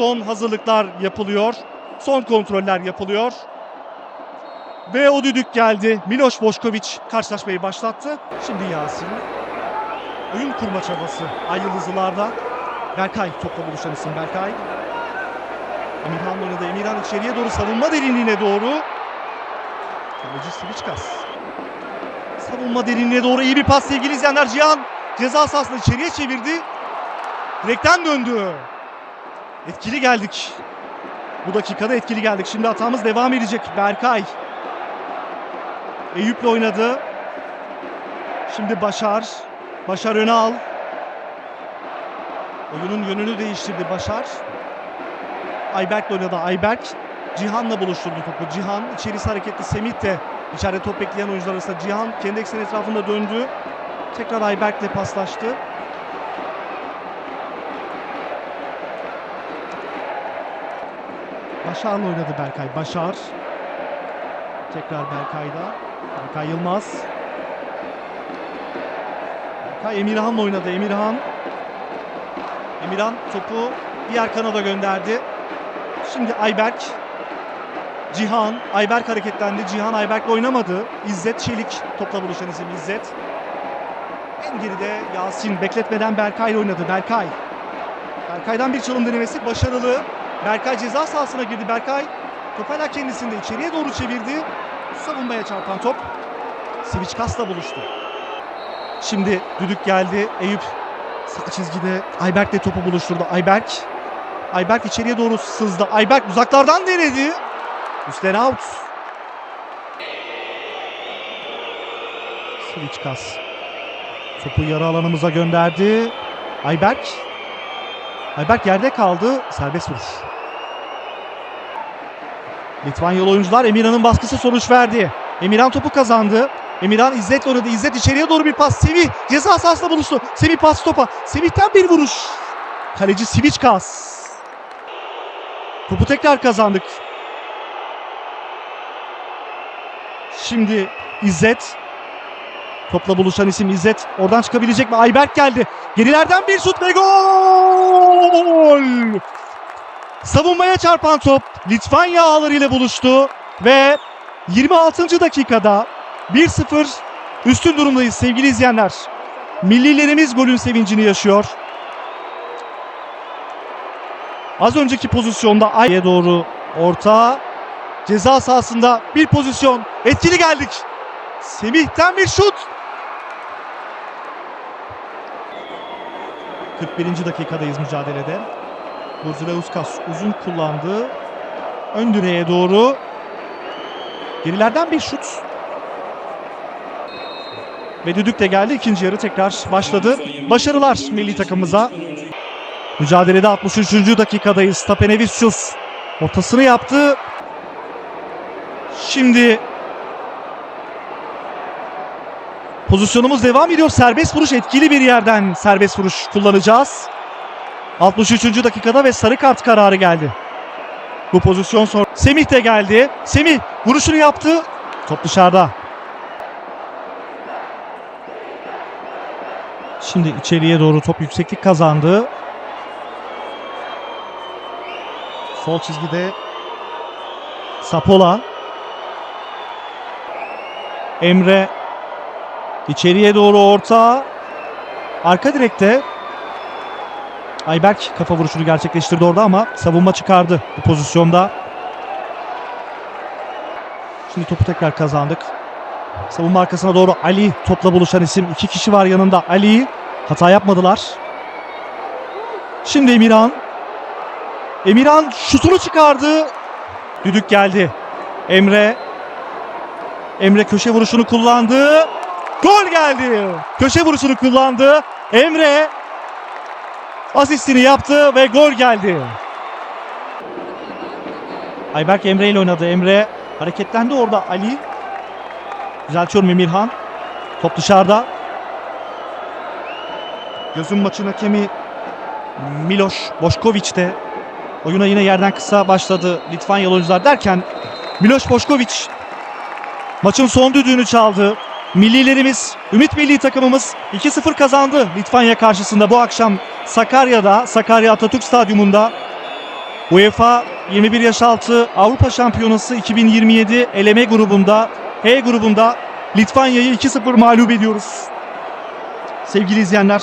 son hazırlıklar yapılıyor. Son kontroller yapılıyor. Ve o düdük geldi. Miloš Bošković karşılaşmayı başlattı. Şimdi Yasin. Oyun kurma çabası Ay Yıldızlılar'da. Berkay topla buluşan isim Berkay. Emirhan oynadı. Emirhan içeriye doğru savunma derinliğine doğru. Kaleci Sviçkas. Savunma derinliğine doğru iyi bir pas sevgili izleyenler. Cihan ceza sahasını içeriye çevirdi. Direkten döndü. Etkili geldik. Bu dakikada etkili geldik. Şimdi hatamız devam edecek. Berkay. Eyüp'le oynadı. Şimdi Başar. Başar öne al. Oyunun yönünü değiştirdi Başar. Ayberk'le oynadı. Ayberk Cihan'la buluşturdu topu. Cihan içerisi hareketli. Semih de içeride top bekleyen oyuncular arasında. Cihan kendi ekseni etrafında döndü. Tekrar Ayberk'le paslaştı. Başar'la oynadı Berkay. Başar. Tekrar Berkay'da. Berkay Yılmaz. Berkay Emirhan'la oynadı. Emirhan. Emirhan topu diğer kanada gönderdi. Şimdi Ayberk. Cihan. Ayberk hareketlendi. Cihan Ayberk'le oynamadı. İzzet Çelik topla buluşan isim İzzet. En geride Yasin bekletmeden Berkay ile oynadı. Berkay. Berkay'dan bir çalım denemesi başarılı. Berkay ceza sahasına girdi. Berkay top hala kendisinde içeriye doğru çevirdi. Savunmaya çarpan top Sviçkas'la buluştu. Şimdi düdük geldi. Eyüp sağ çizgide Ayberk'le topu buluşturdu. Ayberk Ayberk içeriye doğru sızdı. Ayberk uzaklardan denedi. Üstten out. Sviçkas topu yarı alanımıza gönderdi. Ayberk Ayberk yerde kaldı. Serbest vuruş. Litvanyalı oyuncular Emirhan'ın baskısı sonuç verdi. Emirhan topu kazandı. Emirhan İzzet'le oynadı. İzzet içeriye doğru bir pas. Semih ceza sahasında buluştu. Semih pas topa. Semih'ten bir vuruş. Kaleci Sviçkas. Topu tekrar kazandık. Şimdi İzzet. Topla buluşan isim İzzet. Oradan çıkabilecek mi? Ayberk geldi. Gerilerden bir şut ve gol! Savunmaya çarpan top Litvanya ağları ile buluştu ve 26. dakikada 1-0 üstün durumdayız sevgili izleyenler. Millilerimiz golün sevincini yaşıyor. Az önceki pozisyonda Ay'a doğru orta ceza sahasında bir pozisyon etkili geldik. Semih'ten bir şut. 41. dakikadayız mücadelede. Burzilauskas uzun kullandı. Ön direğe doğru. Gerilerden bir şut. Ve düdük de geldi. İkinci yarı tekrar başladı. Başarılar milli takımımıza. Mücadelede 63. dakikadayız. Tapenevicius ortasını yaptı. Şimdi Pozisyonumuz devam ediyor. Serbest vuruş etkili bir yerden serbest vuruş kullanacağız. 63. dakikada ve sarı kart kararı geldi. Bu pozisyon sonra Semih de geldi. Semih vuruşunu yaptı. Top dışarıda. Şimdi içeriye doğru top yükseklik kazandı. Sol çizgide Sapola. Emre İçeriye doğru orta. Arka direkte Ayberk kafa vuruşunu gerçekleştirdi orada ama savunma çıkardı bu pozisyonda. Şimdi topu tekrar kazandık. Savunma arkasına doğru Ali topla buluşan isim. iki kişi var yanında. Ali hata yapmadılar. Şimdi Emirhan. Emirhan şutunu çıkardı. Düdük geldi. Emre. Emre köşe vuruşunu kullandı. Gol geldi. Köşe vuruşunu kullandı. Emre asistini yaptı ve gol geldi. Ayberk Emre ile oynadı. Emre hareketlendi orada Ali. Düzeltiyorum Emirhan. Top dışarıda. Gözün maçın hakemi Miloš Bošković de oyuna yine yerden kısa başladı Litvanyalı oyuncular derken Miloš Bošković maçın son düdüğünü çaldı. Millilerimiz, Ümit Milli takımımız 2-0 kazandı Litvanya karşısında bu akşam Sakarya'da, Sakarya Atatürk Stadyumunda. UEFA 21 yaş altı Avrupa Şampiyonası 2027 eleme grubunda H grubunda Litvanya'yı 2-0 mağlup ediyoruz. Sevgili izleyenler